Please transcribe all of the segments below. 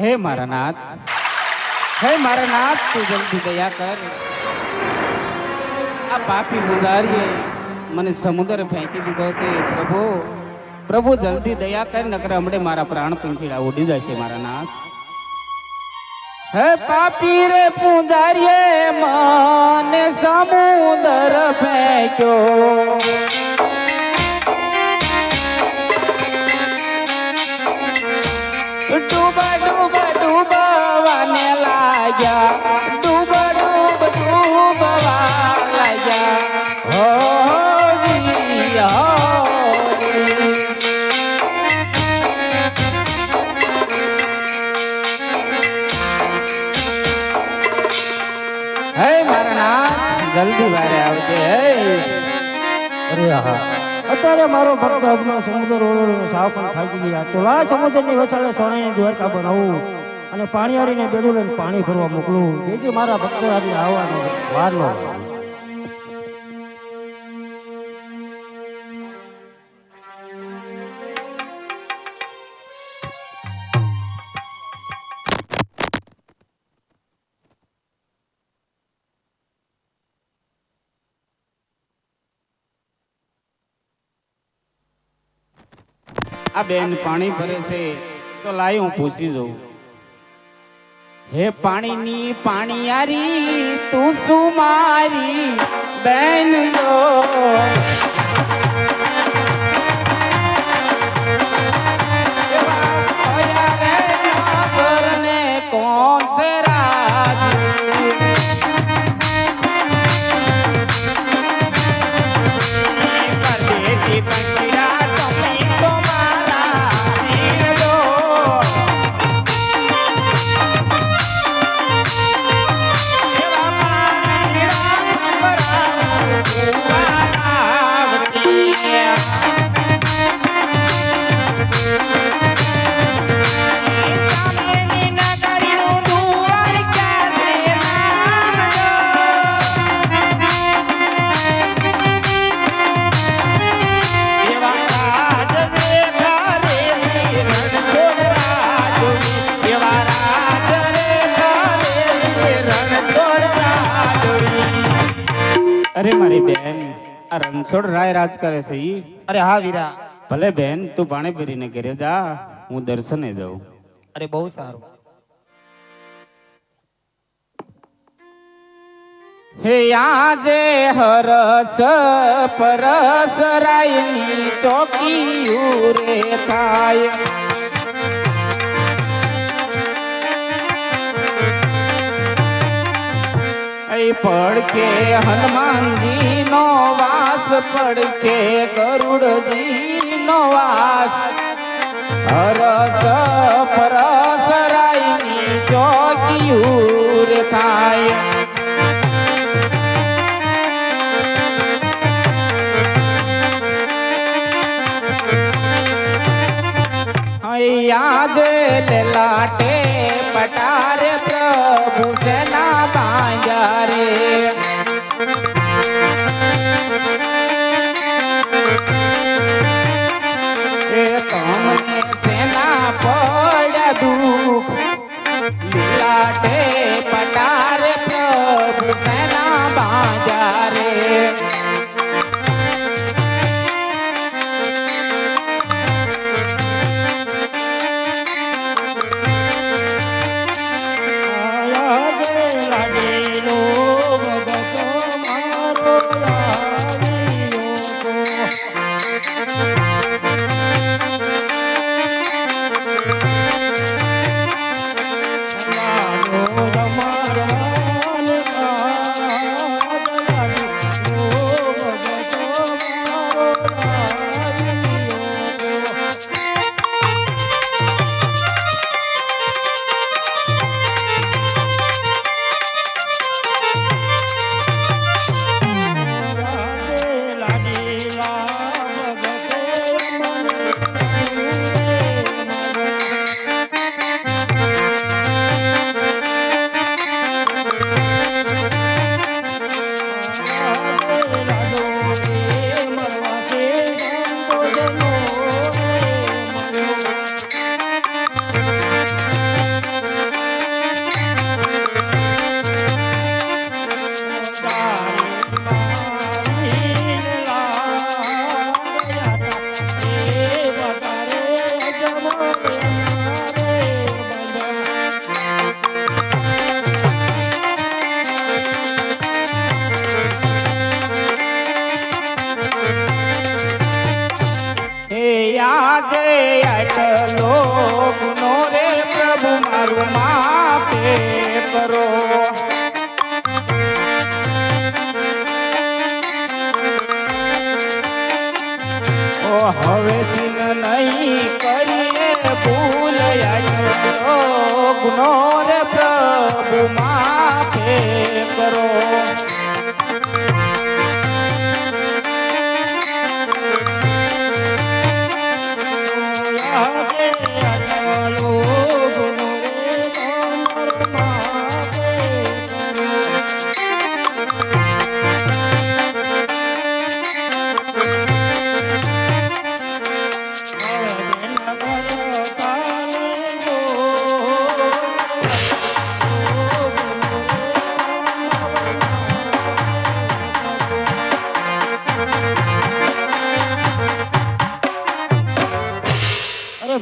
હે મારા નાથ. હે મારા નાથ, તું જલ્દી દયા કર. આ પાપી મુદારીએ મને સમુદ્ર ફેંકી દીધો છે. પ્રભુ પ્રભુ જલ્દી દયા કર, નકર હમણે મારા પ્રાણ પંખીડા ઉડી જશે, મારા નાથ. હે પાપી રે પૂજારીએ, મને સમુદર ફેંક્યો. હે. હા અત્યારે મારો ભક્ત અગ્નો સમુદ્ર ઓળો સાવ પણ થાકી ગયા. તો લા સમુદ્રની વસાડે સોનાની દ્વારકા બનાવું અને પાણી હારીને બેડું લઈને પાણી ભરવા મોકલું. જેથી મારા ભક્તો આજે આવવાનો વાર ન આ બેન પાણી ભરે છે, તો લાય હું પૂછી જઉં. હે પાણીની પાણીયારી, તું શું મારી બેન લો અરે મારી બેન આ રણછોડ રાય રાજ કરે છે ઈ. અરે હા વીરા. ભલે બેન તું પાણી પીરીને ઘરે જા હું દર્શને જાઉં. અરે બહુ સારું. હે આજે હરસ પરસ રાયની ચોકી રે થાય. વિઠલાઈ પડકે હનુમાનજી નો વાસ પડકે કરુડજી નો વાસ. હરસ પરસ રાઈ ચોક્યું થાય. અહીંયા જ લેલાટે પ્રભુ મારું માપે કરો. હવે નહીં કરીએ ભૂલ ગુનો રે પ્રભુ માપે કરો.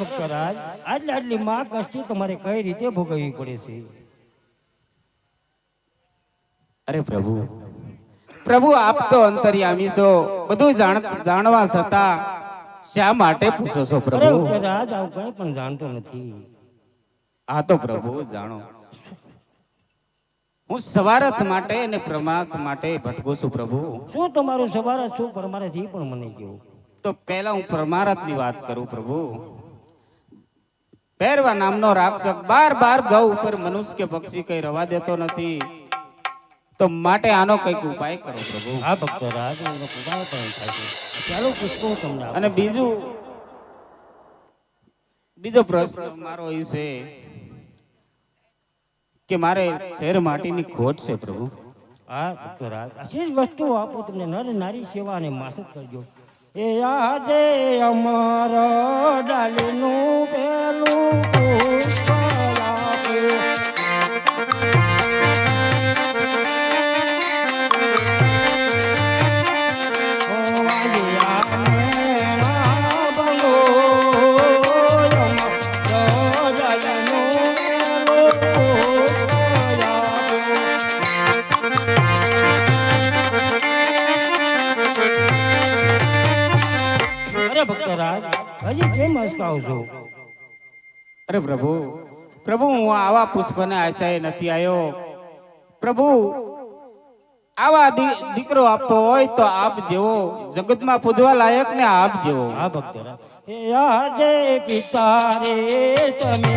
ભક્તરાજ આટલી આટલી માં કષ્ટી તમારે કઈ રીતે ભોગવવી પડે છે? અરે પ્રભુ પ્રભુ આપ તો અંતર્યામી છો. બધું જાણ જાણવા છતાં શા માટે પૂછો છો પ્રભુ? રાજ આવું કઈ પણ જાણતો નથી. આ તો પ્રભુ જાણો. હું સવારથ માટે અને પ્રમાથ માટે ભટકું છું પ્રભુ. શું તમારું સવારથ શું? પરમારથ એ પણ મને કહ્યું તો પહેલા હું પરમારથની વાત કરું પ્રભુ. પહેરવા નામનો રાક્ષક બાર બાર ગૌ ઉપર મનુષ્ય કે પક્ષી કઈ રવા દેતો નથી. તો માટે આનો કંઈક ઉપાય કરો પ્રભુ. પણ થાય છે. ચાલો પૂછો તમને અને બીજું બીજો પ્રશ્ન મારો એ છે કે મારે શેર માટીની ખોટ છે પ્રભુ. આ ભક્તો રાજ. જ વસ્તુ આપો તમને. નર નારી સેવા અને માસક કરજો. એ આજે અમારો ડાલીનું હજી કેમ હસકાવ છો? અરે પ્રભુ પ્રભુ હું આવા પુષ્પને આશાએ નથી આવ્યો. પ્રભુ આવા દીકરો આપતો હોય તો આપ જેવો જગતમાં પૂજવા લાયક ને આપ જેવો. હા ભક્ત જય પિતા રે તમે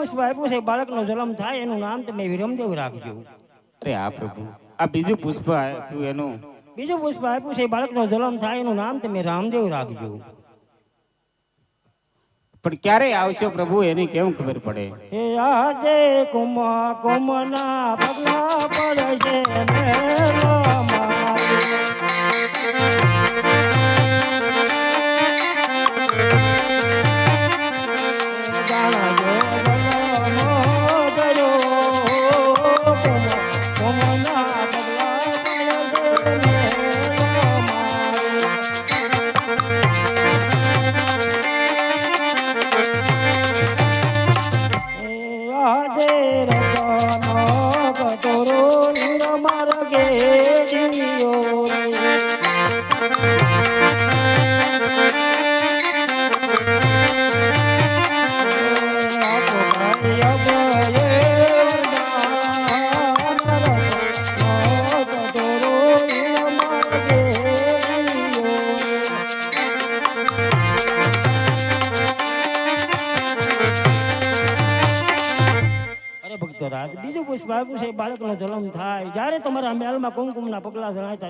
પુષ્પ આપ્યું છે બાળકનો જન્મ થાય એનું નામ તમે વિરમદેવ રાખજો. અરે આ પ્રભુ આ બીજું પુષ્પ આપ્યું એનું. બીજું પુષ્પ આપ્યું છે બાળકનો જન્મ થાય એનું નામ તમે રામદેવ રાખજો. પણ ક્યારે આવશો પ્રભુ એની કેમ ખબર પડે? હે આજે કુમા કુમના પગલા પડે છે મેરો મારી. આપ્યું છે બાળકનો જન્મ થાય. જ્યારે તમારા મહેલમાં કુમકુમના પગલા જણાય ત્યારે